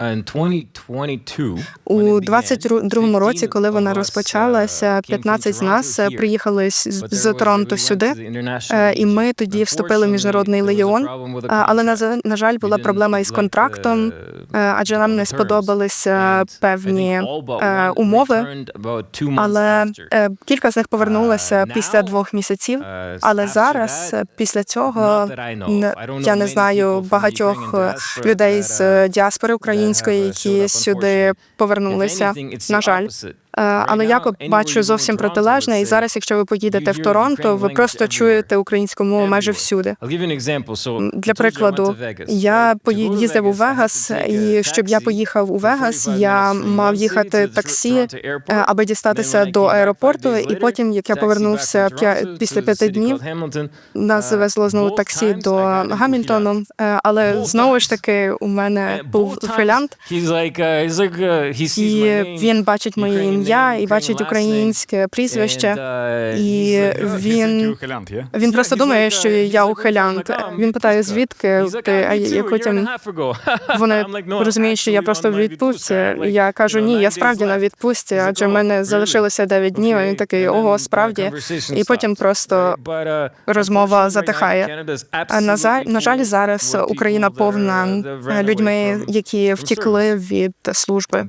in 2022, У 22-му році, коли вона розпочалася, 15 з нас е, приїхали з, Торонто сюди, е, і ми тоді вступили в міжнародний легіон. Але на, жаль, була проблема із контрактом, е, адже нам не сподобалися певні е, умови. Але кілька з них повернулися після двох місяців. Але зараз, після цього, я не знаю багатьох людей з діаспори української, які сюди повернулися. На жаль. Е, Але я бачу зовсім протилежне. І зараз, якщо ви поїдете в Торонто, ви просто чуєте українську мову майже всюди. Для прикладу, я поїздив у Вегас, і щоб я поїхав у Вегас, я мав їхати таксі, е, аби дістатися до аеропорту. І потім, як я повернувся після п'яти днів, нас завезло знову таксі до Гамільтону. Е, Але знову ж таки, у мене був філянт, і він бачить моє ім'я і бачить українське прізвище. І він він просто думає, що я ухилянт. Він питає, звідки ти, а я потім вони розуміють, що я просто в відпустці. Я кажу, ні, я справді на відпустці, адже в мене залишилося 9 днів. А він такий, ого, справді. І потім просто розмова затихає. А на жаль, на жаль, зараз Україна повна е, людьми, які втікли від служби.